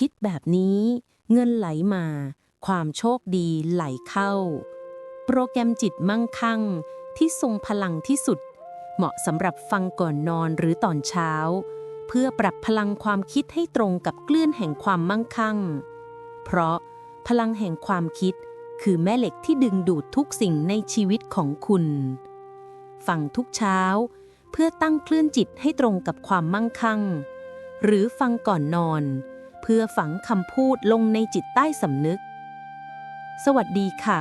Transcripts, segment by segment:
คิดแบบนี้ เงินไหลมา ความโชคดีไหลเข้า โปรแกรมจิตมั่งคั่ง ที่ทรงพลังที่สุด เหมาะสำหรับฟังก่อนนอนหรือตอนเช้า เพื่อปรับพลังความคิดให้ตรงกับคลื่นแห่งความมั่งคั่ง เพราะพลังแห่งความคิดคือแม่เหล็กที่ดึงดูดทุกสิ่งในชีวิตของคุณ ฟังทุกเช้า เพื่อตั้งคลื่นจิตให้ตรงกับความมั่งคั่ง หรือฟังก่อนนอน เพื่อฝังคำพูดลงในจิตใต้สำนึก สวัสดีค่ะ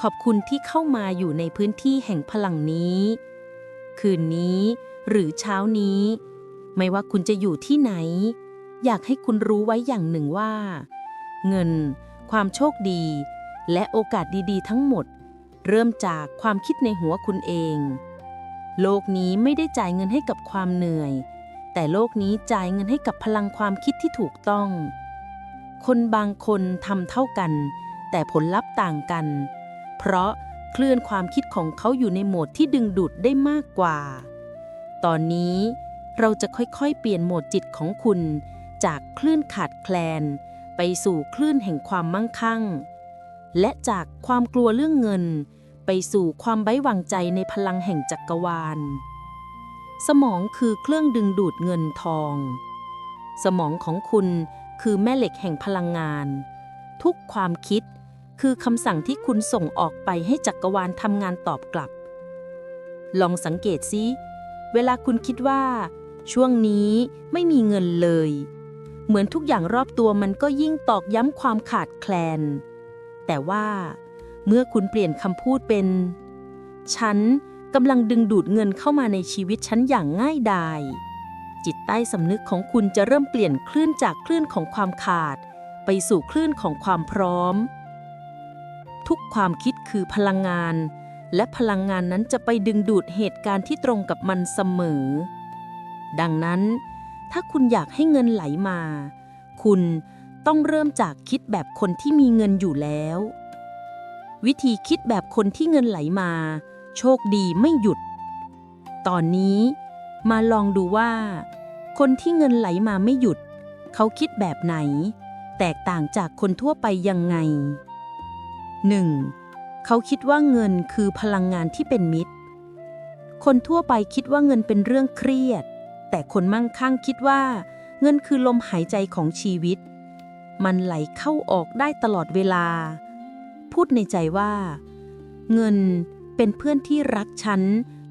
ขอบคุณที่เข้ามาอยู่ในพื้นที่แห่งพลังนี้ คืนนี้หรือเช้านี้ ไม่ว่าคุณจะอยู่ที่ไหน อยากให้คุณรู้ไว้อย่างหนึ่งว่า เงิน ความโชคดี และโอกาสดีๆ ทั้งหมด เริ่มจากความคิดในหัวคุณเอง โลกนี้ไม่ได้จ่ายเงินให้กับความเหนื่อย แต่โลกนี้จ่ายเงินให้กับพลังความคิดที่ถูกต้อง คนบางคนทำเท่ากัน แต่ผลลัพธ์ต่างกัน เพราะเคลื่อนความคิดของเขาอยู่ในโหมดที่ดึงดูดได้มากกว่า ตอนนี้เราจะค่อยๆ เปลี่ยนโหมดจิตของคุณ จากคลื่นขาดแคลน ไปสู่คลื่นแห่งความมั่งคั่ง และจากความกลัวเรื่องเงิน ไปสู่ความไว้วางใจในพลังแห่งจักรวาล สมองคือเครื่องดึงดูดเงินทอง สมองของคุณคือแม่เหล็กแห่งพลังงาน ทุกความคิดคือคำสั่งที่คุณส่งออกไปให้จักรวาลทำงานตอบกลับ ลองสังเกตซิ เวลาคุณคิดว่า ช่วงนี้ไม่มีเงินเลย เหมือนทุกอย่างรอบตัวมันก็ยิ่งตอกย้ำความขาดแคลน แต่ว่า เมื่อคุณเปลี่ยนคำพูดเป็น ฉัน กำลังดึงดูดเงินเข้ามาในชีวิตฉันอย่างง่ายดาย จิตใต้สำนึกของคุณจะเริ่มเปลี่ยนคลื่นจากคลื่นของความขาด ไปสู่คลื่นของความพร้อม ทุกความคิดคือพลังงาน และพลังงานนั้นจะไปดึงดูดเหตุการณ์ที่ตรงกับมันเสมอ ดังนั้น ถ้าคุณอยากให้เงินไหลมา คุณต้องเริ่มจากคิดแบบคนที่มีเงินอยู่แล้ว วิธีคิดแบบคนที่เงินไหลมา โชคดีไม่หยุด ตอนนี้มาลองดูว่า คนที่เงินไหลมาไม่หยุด เขาคิดแบบไหน แตกต่างจากคนทั่วไปยังไง 1. เขาคิดว่าเงินคือพลังงานที่เป็นมิตร คนทั่วไปคิดว่าเงินเป็นเรื่องเครียด แต่คนมั่งคั่งคิดว่า เงินคือลมหายใจของชีวิต มันไหลเข้าออกได้ตลอดเวลา พูดในใจว่า เงิน เป็นเพื่อนที่รักฉัน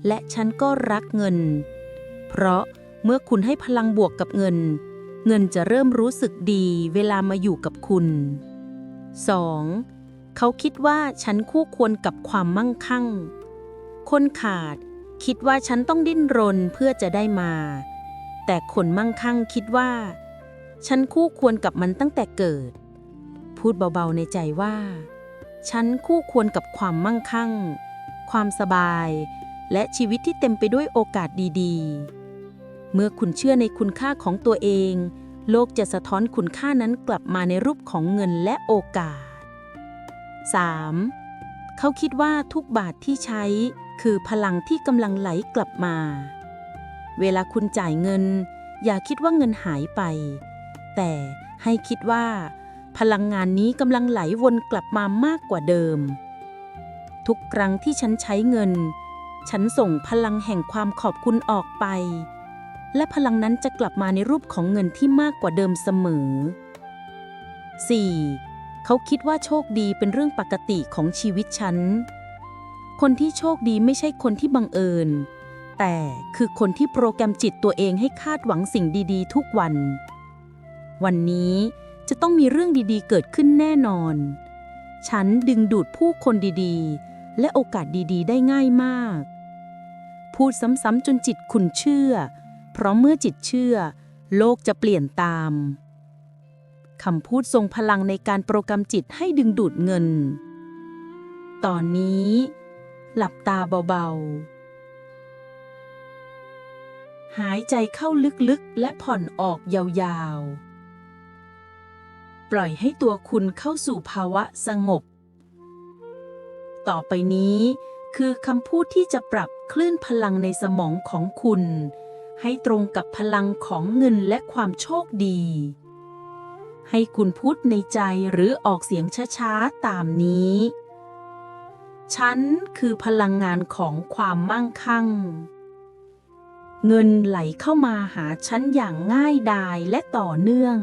และฉันก็รักเงิน เพราะเมื่อคุณให้พลังบวกกับเงิน เงินจะเริ่มรู้สึกดีเวลามาอยู่กับคุณ 2. เขาคิดว่าฉันคู่ควรกับความมั่งคั่ง คนขาดคิดว่าฉันต้องดิ้นรนเพื่อจะได้มา แต่คนมั่งคั่งคิดว่า ฉันคู่ควรกับมันตั้งแต่เกิด พูดเบาๆในใจว่า ฉันคู่ควรกับความมั่งคั่ง ความสบาย และชีวิตที่เต็มไปด้วยโอกาสดีๆ เมื่อคุณเชื่อในคุณค่าของตัวเอง โลกจะสะท้อนคุณค่านั้นกลับมาในรูปของเงินและโอกาส 3. เขาคิดว่าทุกบาทที่ใช้ คือพลังที่กำลังไหลกลับมา เวลาคุณจ่ายเงิน อย่าคิดว่าเงินหายไป แต่ให้คิดว่า พลังงานนี้กำลังไหลวนกลับมามากกว่าเดิม ทุกครั้งที่ฉันใช้เงิน ฉันส่งพลังแห่งความขอบคุณออกไป และพลังนั้นจะกลับมาในรูปของเงินที่มากกว่าเดิมเสมอ 4. เขาคิดว่าโชคดีเป็นเรื่องปกติของชีวิตฉัน คนที่โชคดีไม่ใช่คนที่บังเอิญ แต่คือคนที่โปรแกรมจิตตัวเองให้คาดหวังสิ่งดีๆ ทุกวัน วันนี้จะต้องมีเรื่องดีๆ เกิดขึ้นแน่นอน ฉันดึงดูดผู้คนดีๆ และโอกาสดีๆ ได้ง่ายมาก พูดซ้ำๆจนจิตคุณเชื่อ เพราะเมื่อจิตเชื่อ โลกจะเปลี่ยนตามคำพูดทรงพลังในการโปรแกรมจิตให้ดึงดูดเงิน ตอนนี้ หลับตาเบาๆ หายใจเข้าลึกๆ และผ่อนออกยาวๆ ปล่อยให้ตัวคุณเข้าสู่ภาวะสงบ ต่อไปนี้ คือคำพูดที่จะปรับคลื่นพลังในสมองของคุณ ให้ตรงกับพลังของเงินและความโชคดี ให้คุณพูดในใจหรือออกเสียงช้าๆตามนี้ ฉันคือพลังงานของความมั่งคั่ง เงินไหลเข้ามาหาฉันอย่างง่ายดายและต่อเนื่อง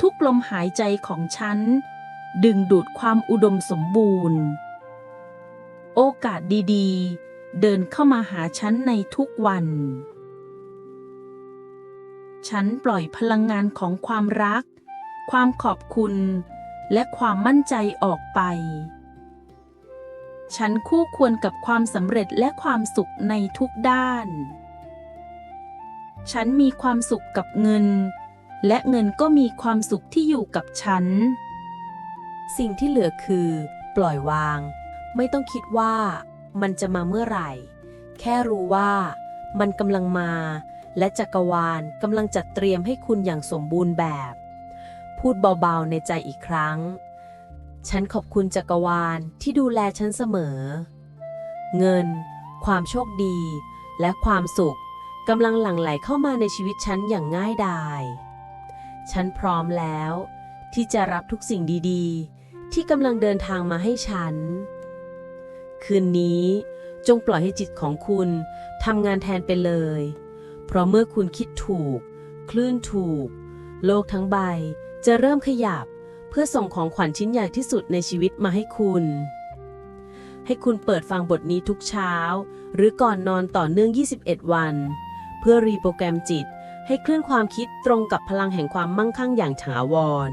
ทุกลมหายใจของฉัน ดึงดูดความอุดมสมบูรณ์ โอกาสดีๆ เดินเข้ามาหาฉันในทุกวัน ฉันปล่อยพลังงานของความรัก ความขอบคุณ และความมั่นใจออกไป ฉันคู่ควรกับความสำเร็จและความสุขในทุกด้าน ฉันมีความสุขกับเงิน และเงินก็มีความสุขที่อยู่กับฉัน สิ่งที่เหลือคือ ปล่อยวาง ไม่ต้องคิดว่ามันจะมาเมื่อไหร่ แค่รู้ว่ามันกำลังมา และจักรวาลกำลังจัดเตรียมให้คุณอย่างสมบูรณ์แบบ พูดเบาๆในใจอีกครั้ง ฉันขอบคุณจักรวาลที่ดูแลฉันเสมอ เงิน ความโชคดี และความสุขกำลังหลั่งไหลเข้ามาในชีวิตฉันอย่างง่ายดาย ฉันพร้อมแล้ว ที่จะรับทุกสิ่งดีๆ ที่กำลังเดินทางมาให้ฉัน คืนนี้จงปล่อยให้จิตของคุณทำงานแทนไปเลย เพราะเมื่อคุณคิดถูก คลื่นถูก โลกทั้งใบจะเริ่มขยับเพื่อส่งของขวัญชิ้นใหญ่ที่สุดในชีวิตมาให้คุณ ให้คุณเปิดฟังบทนี้ทุกเช้า หรือก่อนนอนต่อเนื่อง 21 วัน เพื่อรีโปรแกรมจิตให้เคลื่อนความคิดตรงกับพลังแห่งความมั่งคั่งอย่างถาวร